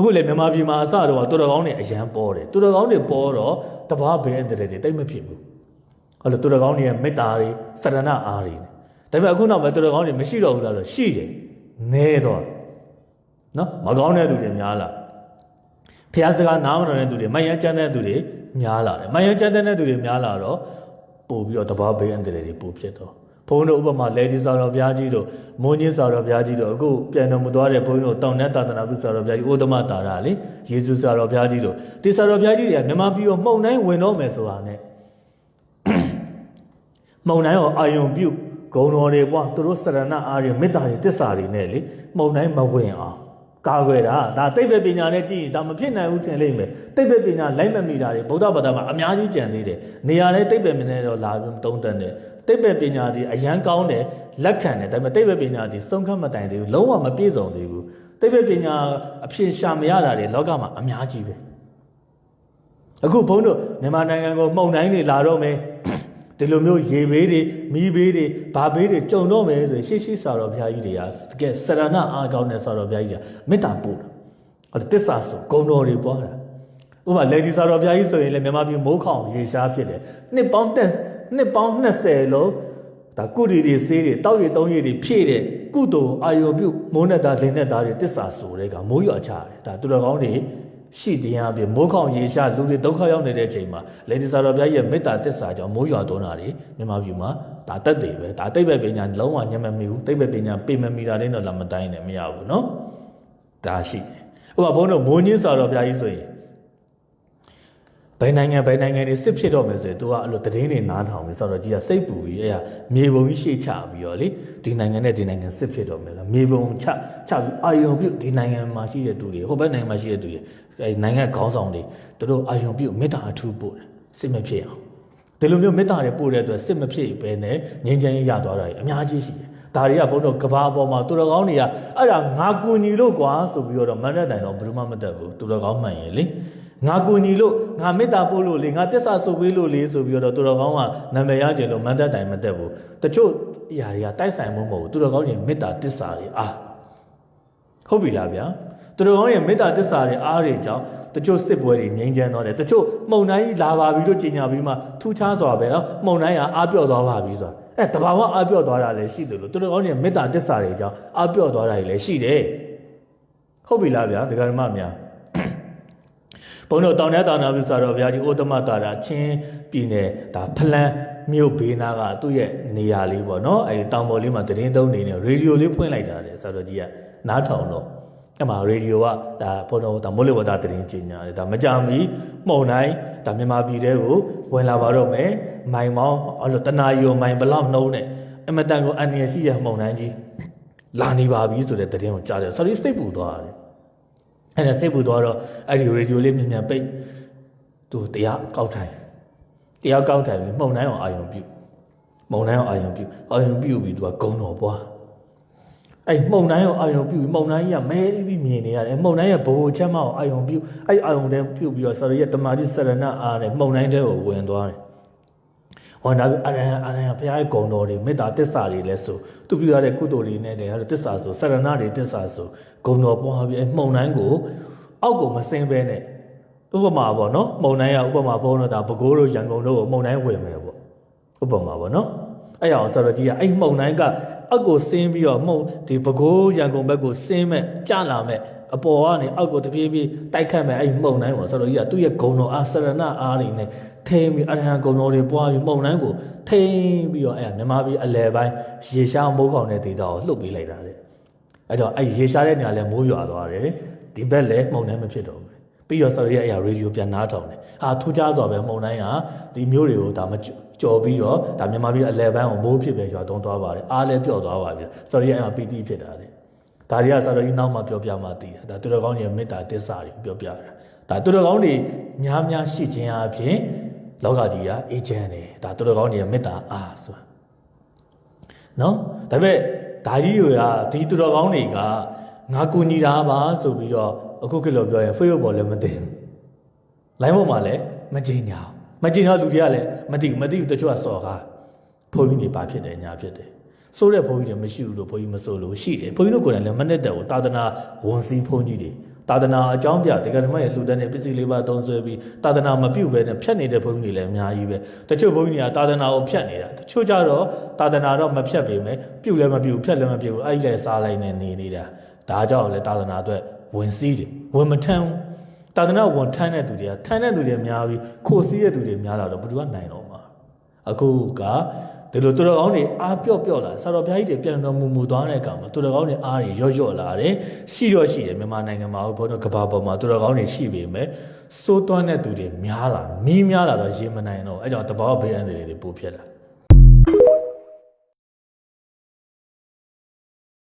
အခုလေမြန်မာပြည်မှာအစတော့တူတော်ကောင်းတွေအရန်ပေါ်တယ်တူတော်ကောင်းတွေပေါ်တော့တဘာဘဲအန္တရာယ်တွေတိတ်မဖြစ်ဘူးအဲ့လိုတူတော်ကောင်းတွေရဲ့မေတ္တာတွေစရဏအားတွေဒါပေမဲ့အခုနောက်မှာတူတော်ကောင်းတွေမရှိတော့ဘူးလားဆိုရှိတယ်နဲတော့နော်မကောင်းတဲ့သူတွေများလာဖះစကားနားမတော်တဲ့သူတွေမယန်းချမ်းတဲ့သူတွေများလာတယ်မယန်းချမ်းတဲ့သူတွေများလာတော့ပို့ပြီးတော့တဘာဘဲအန္တရာယ်တွေပို့ဖြစ်တော့ ဘုန်းတို့ဥပမာလေဒီစာတော်ဘုရားကြီးတို့မွန်ကြီးစာတော်ဘုရားကြီးတို့အခုပြန်တော်မူသွားတဲ့ဘုန်းကြီးတို့တောင်နဲ့တာသနာပြုစာတော်ဘုရားကြီးဥဒ္ဓမတာရလေယေရှုစာတော်ဘုရားကြီးတို့ဒီစာတော်ဘုရားကြီးတွေကမြန်မာပြည်ကိုမှုန်တိုင်းဝင်တော့မယ်ဆိုတာနဲ့မှုန်တိုင်းကိုအာယုံပြုဂုံတော်တွေပွားသူတို့စရဏအားတွေမေတ္တာတွေတစ္ဆာတွေနဲ့လေမှုန်တိုင်းမဝင်အောင်ကာကွယ်တာဒါတိတ်ပဲပညာနဲ့ကြည့်ရင်ဒါမဖြစ်နိုင်ဘူးထင်လိမ့်မယ်တိတ်ပဲပညာလိုက်မမိတာတွေဗုဒ္ဓဘာသာမှာအများကြီးကြံသေးတယ်နေရာလဲတိတ်ပဲမနဲ့တော့လာပြီးတုံးတန်တယ် တိတ်ပဲပညာဒီအရန်ကောင်းတယ်လက်ခံတယ်ဒါပေမဲ့တိတ်ပဲပညာဒီစုံခတ်မတိုင်သေးဘူးလုံးဝမပြည့်စုံသေးဘူးတိတ်ပဲပညာအဖြစ်ရှာမရတာတွေလောကမှာအများကြီးပဲအခုဘုန်းတို့မြန်မာနိုင်ငံကိုမှုန်တိုင်းတွေလာတော့မယ်ဒီလိုမျိုးရေဘေးတွေမီးဘေးတွေဘာဘေးတွေကြုံတော့မယ်ဆိုရင်ရှေ့ရှေ့စာတော်ဘုရားကြီးတွေကတကယ်စရဏအားကောင်းတဲ့စာတော်ဘုရားကြီးကမေတ္တာပို့တာအဲ့ဒါတစ္ဆာဆိုဂုံတော်တွေပွားတာဥပမာလေဒီစာတော်ဘုရားကြီးဆိုရင်လည်းမြန်မာပြည်မိုးခေါင်ရေရှားဖြစ်တယ်နှစ်ပေါင်းတက် နှစ်ပေါင်း20လုံးဒါကုတီတွေဆေးတွေတောက်ရည်သုံးရည်တွေဖြည့်တဲ့ကုသိုလ်အာယုံပြုမိုးနဲ့သားလင်းနဲ့သားတွေတစ္ဆာဆိုတဲ့ကမိုးရွာချတယ်ဒါသူတော်ကောင်းတွေရှိတရားပြမိုးခေါင်ရေရှားလူတွေဒုက္ခရောက်နေတဲ့အချိန်မှာလေဒီစာတော်ဘုရားကြီးရဲ့မေတ္တာတစ္ဆာကြောင့်မိုးရွာသွန်းတာတွေမြန်မာပြည်မှာဒါတက်တယ်ပဲဒါတိတ်ပဲပညာလုံးဝညံ့မမီဘူးတိတ်ပဲပညာပေမမီတာလေးတော့လာမတိုင်းနဲ့မရဘူးเนาะဒါရှိတယ်ဥပမာဘုန်းတော်မိုးညင်းစာတော်ဘုရားကြီးဆိုရင် ဘယ်နိုင်ငံဘယ်နိုင်ငံတွေစစ်ဖြစ်တော့မယ်ဆိုရင် तू ကအဲ့လိုတည်င်းတွေနားထောင်ပြီးဆိုတော့ကြီးကစိတ်ပူပြီးအဲ့ရမြေပုံကြီးရှေ့ချပြီးတော့လေဒီနိုင်ငံနဲ့ဒီနိုင်ငံစစ်ဖြစ်တော့မယ်ဆိုမြေပုံချချပြီးအာယုံပြုတ်ဒီနိုင်ငံမှာရှိတဲ့သူတွေဟိုဘက်နိုင်ငံမှာရှိတဲ့သူတွေအဲ့နိုင်ငံခေါင်းဆောင်တွေသူတို့အာယုံပြုတ်မေတ္တာအထူးပို့တယ်စစ်မဖြစ်အောင်ဒီလိုမျိုးမေတ္တာတွေပို့တဲ့အတွက်စစ်မဖြစ်ပဲနဲ့ငြိမ်းချမ်းရေးရသွားတာကြီးအများကြီးရှိတယ်ဒါတွေကဘုန်းတော်ကဘာအပေါ်မှာသူတော်ကောင်းတွေကအဲ့ဒါငါကူညီလို့ကွာဆိုပြီးတော့မန္တတိုင်တော့ဘယ်သူမှမတက်ဘူးသူတော်ကောင်းမှန်ရဲ့လေ ငါကူညီလို့ငါမေတ္တာပို့လို့လေငါတစ္ဆာဆုပ်ပေးလို့လေဆိုပြီးတော့သူတော်ကောင်းကနာမည်ရကြလို့မန္တတိုင်မတက်ဘူးတချို့အရာတွေကတိုက်ဆိုင်မှုမဟုတ်ဘူးသူတော်ကောင်းရဲ့မေတ္တာတစ္ဆာတွေအာဟုတ်ပြီလားဗျာသူတော်ကောင်းရဲ့မေတ္တာတစ္ဆာတွေအားတွေကြောင့်တချို့စစ်ပွဲတွေငြိမ်းချမ်းသွားတယ်တချို့မှုန်တိုင်းလာပါပြီလို့ကြီးညာပြီးမှထူးခြားစွာပဲနော်မှုန်တိုင်းကအားပြော့သွားပါပြီဆိုတာအဲတဘာဝအားပြော့သွားတာလည်းရှိတယ်လို့သူတော်ကောင်းရဲ့မေတ္တာတစ္ဆာတွေကြောင့်အားပြော့သွားတာတွေလည်းရှိတယ်ဟုတ်ပြီလားဗျာဒကာဓမ္မများ ဘုန်းတော်တောင်ထဲတောင်နာပြုစာတော်ဘုရားကြီးဩတမတာရာချင်းပြည်နယ်ဒါဖလန်းမြို့ဘေးနားကသူ့ရဲ့နေရာလေးပေါ့နော်အဲဒီတောင်ပေါ်လေးမှာတရင်သုံးနေနေရေဒီယိုလေးဖွင့်လိုက်တာလေစာတော်ကြီးကနားထောင်တော့အဲ့မှာရေဒီယိုကဒါဘုန်းတော်ဒါမိုးလေဝသတရင်ကြီးညာတယ်ဒါမကြမီမှုံတိုင်းဒါမြန်မာပြည်တဲကိုဝင်လာပါတော့မယ်မိုင်မောင်းအဲ့လိုတနာရီကိုမိုင်ဘလောက်နှုံးနဲ့အမတန်ကိုအန်ရရှိရမှုံတိုင်းကြီးလာနေပါပြီဆိုတဲ့တရင်ကိုကြားတယ်ဆိုတော့စိတ်ပူသွားတယ် အဲ့ဒါစိတ်ပူသွားတော့အဲ့ဒီရေဒီယိုလေးမြန်မြန်ပိတ်သူတရားကောက်ထိုင်တရားကောက်ထိုင်ပြီးမှုံတိုင်းအောင်အာယုံပြုမှုံတိုင်းအောင်အာယုံပြုအာယုံပြုပြီးသူကဂုံတော်ပွားအဲ့မှုံတိုင်းအောင်အာယုံပြုပြီးမှုံတိုင်းကြီးကမဲပြီးမြင်နေရတယ်မှုံတိုင်းရဲ့ဘိုးချက်မအောင်အာယုံပြုအဲ့အာယုံတဲ့ပြုပြီးတော့ဆရာရဲ့တမာတိစရဏအားနဲ့မှုံတိုင်းတဲ့ကိုဝင်သွားတယ် ဟောဒါပြီးအရဟံအရဟံဘုရားရဲ့ဂုံတော်တွေမေတ္တာတစ္ဆာတွေလဲဆိုသူပြုရတဲ့ကုသိုလ်တွေနဲ့တည်းဟာတစ္ဆာဆိုစရဏတွေတစ္ဆာဆိုဂုံတော်ပွားပြီးအဲ့မှုံတိုင်းကိုအောက်ကိုမစင်ပဲနဲ့ဥပမာပေါ့နော်မှုံတိုင်းကဥပမာဘုန်းတော်ဒါဘကိုးတို့ရန်ကုန်တို့ကိုမှုံတိုင်းဝင်မယ်ပေါ့ဥပမာပေါ့နော်အဲ့အောင်ဆိုတော့ဒီကအဲ့မှုံတိုင်းကအက်ကိုဆင်းပြီးတော့မှုံဒီဘကိုးရန်ကုန်ဘက်ကိုဆင်းမဲ့ကြလာမဲ့ အပေါ်ကနေအောက်ကိုတပြေးပြေးတိုက်ခတ်မဲ့အဲ့မှုံတိုင်းပေါ့ဆိုတော့ကြီးကသူ့ရဲ့ဂုံတော်အားစရဏအားတွေနဲ့ထိန်းပြီးအရဟံဂုံတော်တွေပွားပြီးမှုံတိုင်းကိုထိန်းပြီးတော့အဲ့မြန်မာပြည်အလယ်ပိုင်းရေရှားမိုးခေါင်တဲ့ဒေသကိုလှုပ်ပေးလိုက်တာလေအဲ့တော့အဲ့ရေရှားတဲ့နေရာလဲမိုးရွာသွားတယ်ဒီဘက်လည်းမှုံတိုင်းမဖြစ်တော့ဘူးပြီးတော့ sorry ရဲ့အရာ radio ပြန်နားထောင်တယ်ဟာထူးခြားစွာပဲမှုံတိုင်းကဒီမျိုးတွေကိုဒါမကြော်ပြီးတော့ဒါမြန်မာပြည်အလဲပန်းကိုမိုးဖြစ်ပဲရွာတုံးသွားပါတယ်အားလည်းပြော့သွားပါပြီ sorry ရဲ့အရာပီတိဖြစ်တာလေ ဒါတွေက sorry နောက်မှပြောပြမှသိတာဒါသူတော်ကောင်းရဲ့မေတ္တာတစ္ဆာတွေပြောပြတာဒါသူတော်ကောင်းတွေများများရှိခြင်းအပြင်လောကကြီးကအေးချမ်းတယ်ဒါသူတော်ကောင်းတွေရဲ့မေတ္တာအားဆိုတာနော်ဒါပေမဲ့ဒါကြီးတွေကဒီသူတော်ကောင်းတွေကငါကူညီတာပါဆိုပြီးတော့အခုခေတ်လိုပြောရင် Facebook ပေါ်လည်းမသိဘူး။ line ပေါ်မှာလည်းမကြင်ညာ။မကြင်တော့လူတွေကလည်းမသိဘူးမသိဘူးတချို့ကစော်ကားဘုန်းကြီးတွေပါဖြစ်တယ်ညာဖြစ်တယ်။ စိုးတဲ့ဘုန်းကြီးတွေမရှိဘူးလို့ဘုန်းကြီးမစိုးလို့ရှိတယ်။ဘုန်းကြီးတို့ကိုယ်တိုင်လည်းမနဲ့တဲ့ဘူးတာသနာဝန်စည်းဘုန်းကြီးတွေသာသနာအကြောင်းပြဒီကနေ့မှရဲ့လူတန်းတဲ့ပစ္စည်းလေးပါသုံးဆွဲပြီးသာသနာမပြုတ်ပဲနဲ့ဖြတ်နေတဲ့ဘုန်းကြီးတွေလည်းအများကြီးပဲတချို့ဘုန်းကြီးတွေကသာသနာကိုဖြတ်နေတာတချို့ကြတော့သာသနာတော့မဖြတ်ပေမဲ့ပြုတ်လည်းမပြုတ်ဖြတ်လည်းမပြုတ်အဲ့ဒီလည်းစားလိုက်နေနေနေတာဒါကြောင့်လည်းသာသနာအတွက်ဝင်စည်းတယ်ဝင်မထမ်းဘူးသာသနာဝန်ထမ်းတဲ့သူတွေကထမ်းတဲ့သူတွေများပြီးခိုစည်းတဲ့သူတွေများလာတော့ဘယ်သူကနိုင်တော့မှာအခုက ဒီလိုသူတော်ကောင်းတွေအားပြော့ပြော့လာဆရာတော်ဘုရားကြီးတွေပြန်တော်မူမူသွားတဲ့အခါမှာသူတော်ကောင်းတွေအားတွေရော့ရော့လာတယ်ရှိတော့ရှိတယ်မြန်မာနိုင်ငံမှာဘုန်းတော်ကဘာပေါ်မှာသူတော်ကောင်းတွေရှိပေမဲ့စိုးသွမ်းတဲ့သူတွေများလာမီးများလာတော့ရေမနိုင်တော့အဲကြောင့်တဘောဘေးအန္တရာယ်တွေပိုဖြစ်လာ